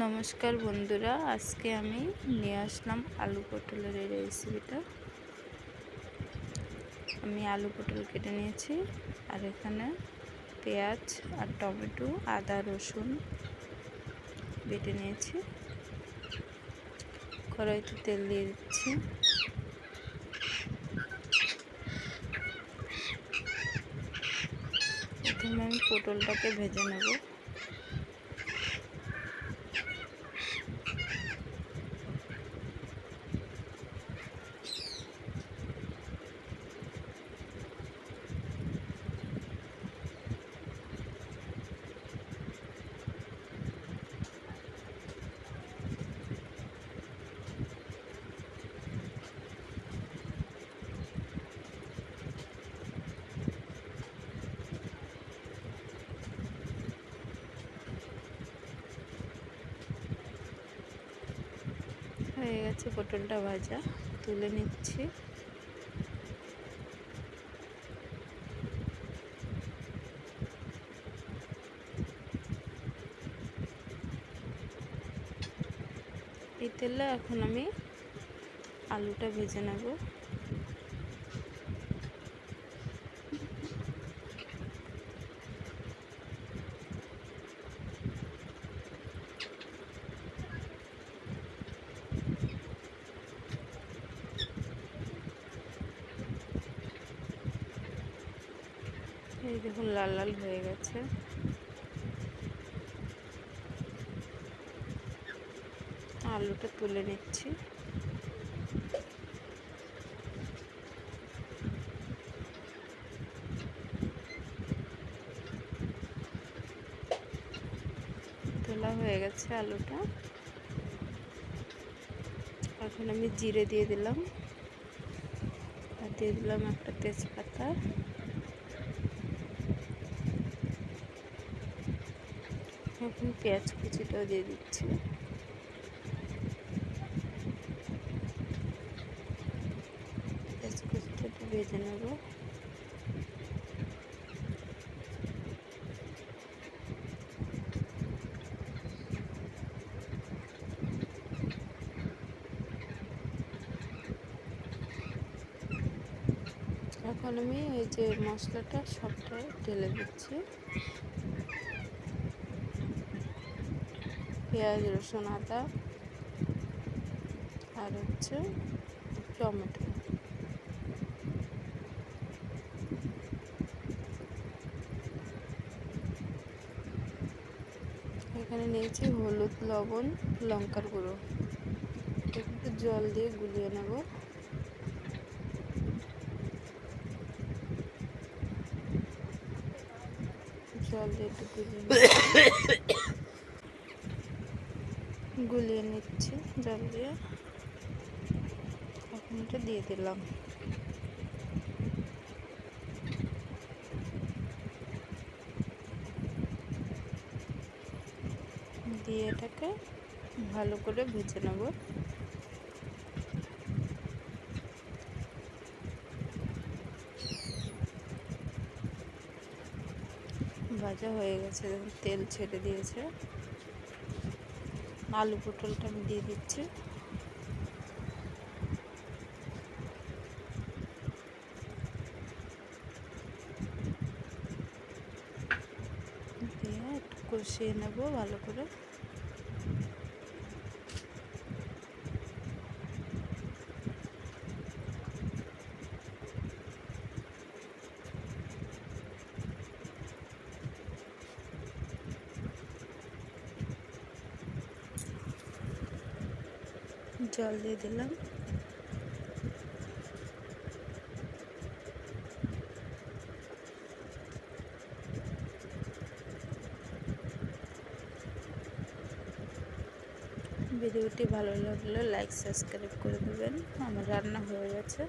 নমস্কার বন্ধুরা, আজকে আমি নিয়ে আসলাম আলু পটলের এই রেসিপিটা আমি আলু পটল কেটে নিয়েছি, আর এখানে পেঁয়াজ আর টমেটো, আদা, রসুন বেটে নিয়েছি। কড়াইতে তেল দিয়ে দিচ্ছি। প্রথমে আমি পটলটাকে ভেজে নেব। হয়ে গেছে পটলটা ভাজা তুলে নিচ্ছি। এই তেলে এখন আমি আলুটা ভেজে নেব। এই দেখুন, লাল লাল হয়ে গেছে। আলুটা তুলে নিচ্ছি। তোলা হয়ে গেছে আলুটা। এখন আমি জিরে দিয়ে দিলাম। আর দিয়ে দিলাম একটা তেজপাতা। এখন পেঁয়াজ কুচিটাও দিয়ে দিচ্ছি। পেঁয়াজ কুচিটা একটু ভেজে নেব। এখন আমি এই যে মশলাটা সবটাই ঢেলে দিচ্ছি। পেঁয়াজ, রসুন, আদা আর হচ্ছে টমেটো। এখানে নিয়েছি হলুদ, লবণ, লঙ্কার গুঁড়ো। একটু জল দিয়ে গুলিয়ে নেব। জল দিয়ে একটু গুলিয়ে গুলিয়ে নিচ্ছি, জল দিয়ে। এখন এটা দিয়ে দিলাম। দিয়ে এটাকে ভালো করে ভেজে নেব। ভাজা হয়ে গেছে তেল ছেড়ে দিয়েছে। আলু পটলটা আমি দিয়ে দিচ্ছি। দিয়ে একটু কষিয়ে নেব ভালো করে। জল দিয়ে দিলাম। ভিডিওটি ভালো লাগলে লাইক সাবস্ক্রাইব করে দেবেন। আমার রান্না হয়ে গেছে।